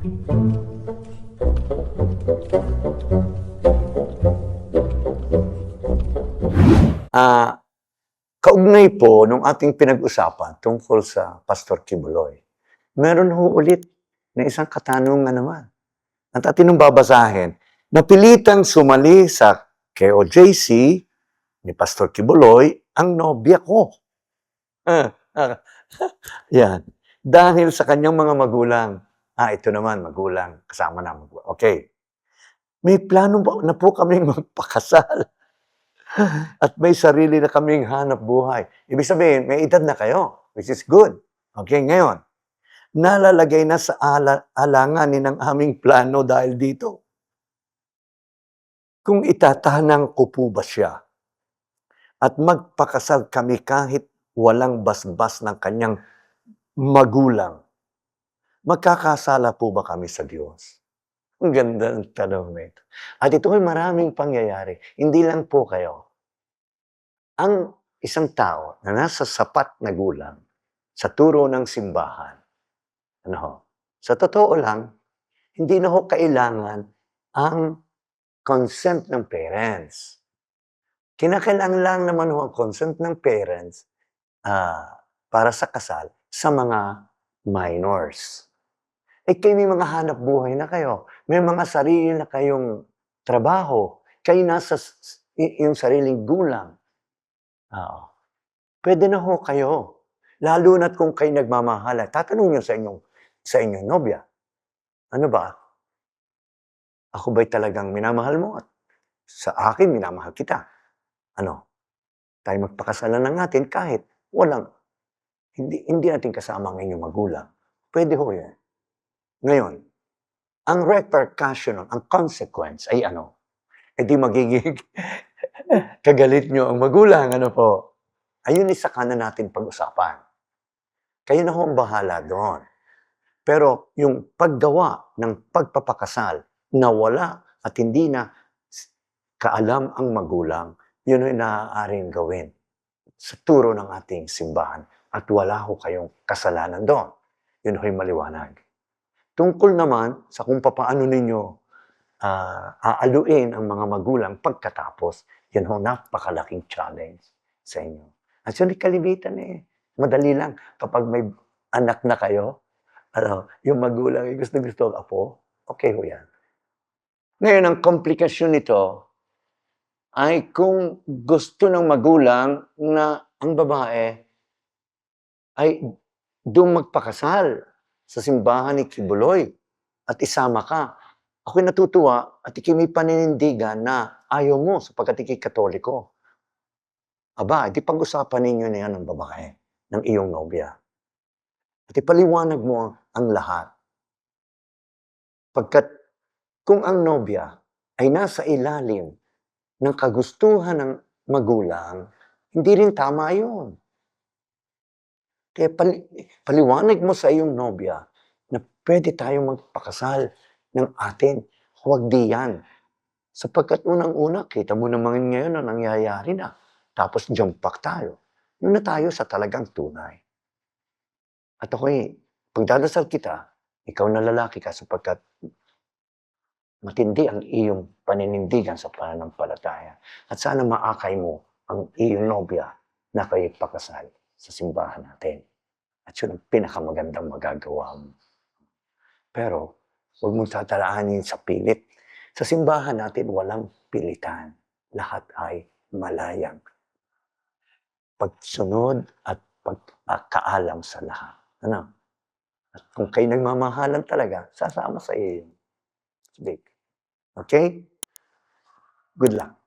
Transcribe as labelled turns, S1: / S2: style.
S1: Ah, kaugnay po nung ating pinag-usapan tungkol sa Pastor Kibuloy, meron ho ulit na isang katanungan naman. At atin nung babasahin, napilitang sumali sa KOJC ni Pastor Kibuloy ang nobya ko. Ah, ah, Yan. Dahil sa kanyang mga magulang. Ah, ito naman, magulang. Kasama na magulang. Okay. May plano po na po kaming magpakasal. At may sarili na kaming hanap buhay. Ibig sabihin, may edad na kayo, which is good. Okay, ngayon, nalalagay na sa ala, alanganin ng aming plano dahil dito. Kung itatahanang ko po ba siya at magpakasal kami kahit walang basbas ng kanyang magulang, magkakasala po ba kami sa Diyos? Ang ganda ng tanong na ito. At ito ay maraming pangyayari. Hindi lang po kayo. Ang isang tao na nasa sapat na gulang sa turo ng simbahan, ano ho, sa totoo lang, hindi na ho kailangan ang consent ng parents. Kinakailangan lang naman ho ang consent ng parents ah, para sa kasal sa mga minors. Eh kayo may mga hanap buhay na kayo. May mga sarili na kayong trabaho. Kayo nasa yung sariling gulang. Oo. Pwede na ho kayo. Lalo na't kung kayo nagmamahala. Tatanong nyo sa inyong, sa inyong nobya. Ano ba? Ako ba'y talagang minamahal mo? At sa akin, minamahal kita. Ano? Tayo magpakasalan na natin kahit walang, hindi, hindi natin kasama ang inyong magulang. Pwede ho yan. Ngayon, ang repercussion, ang consequence ay ano? E di magiging kagalit nyo ang magulang, ano po? Ayun isa ka na natin pag-usapan. Kayo na ho ang bahala doon. Pero yung paggawa ng pagpapakasal na wala at hindi na kaalam ang magulang, yun ay naaaring gawin sa turo ng ating simbahan at wala ho kayong kasalanan doon. Yun ho'y maliwanag. Tungkol naman sa kung papaano ninyo ah, aaluin ang mga magulang pagkatapos, yan ho napakalaking challenge sa inyo. Actually, kalimitan eh. Madali lang. Kapag may anak na kayo, ano, yung magulang ay gusto gusto ang apo, okay ho yan. Ngayon, ang komplikasyon nito ay kung gusto ng magulang na ang babae ay doon magpakasal sa simbahan ni Kibuloy at isama ka. Ako'y natutuwa at may paninindigan na ayaw mo sapagkat ikay katoliko. Aba, di pag-usapan ninyo na yan ng babae, ng iyong nobya. At ipaliwanag mo ang lahat. Pagkat kung ang nobya ay nasa ilalim ng kagustuhan ng magulang, hindi rin tama yun. Kaya pali- paliwanag mo sa iyong nobya na pwede tayong magpakasal ng atin. Huwag di yan. Sapagkat unang-una, kita mo naman ngayon na nangyayari na. Tapos jump back tayo. Yun na tayo sa talagang tunay. At ako'y, pagdadasal kita, ikaw na lalaki ka sapagkat matindi ang iyong paninindigan sa pananampalataya. At sana maakay mo ang iyong nobya na kayo pakasal sa simbahan natin. At yun ang pinakamagandang magagawa mo. Pero, huwag mong tatalaanin sa pilit. Sa simbahan natin, walang pilitan. Lahat ay malayang. Pagsunod at pagkaalam sa lahat. Ano? At kung kayo nagmamahalan talaga, sasama sa iyo yun. Big. Okay? Good luck.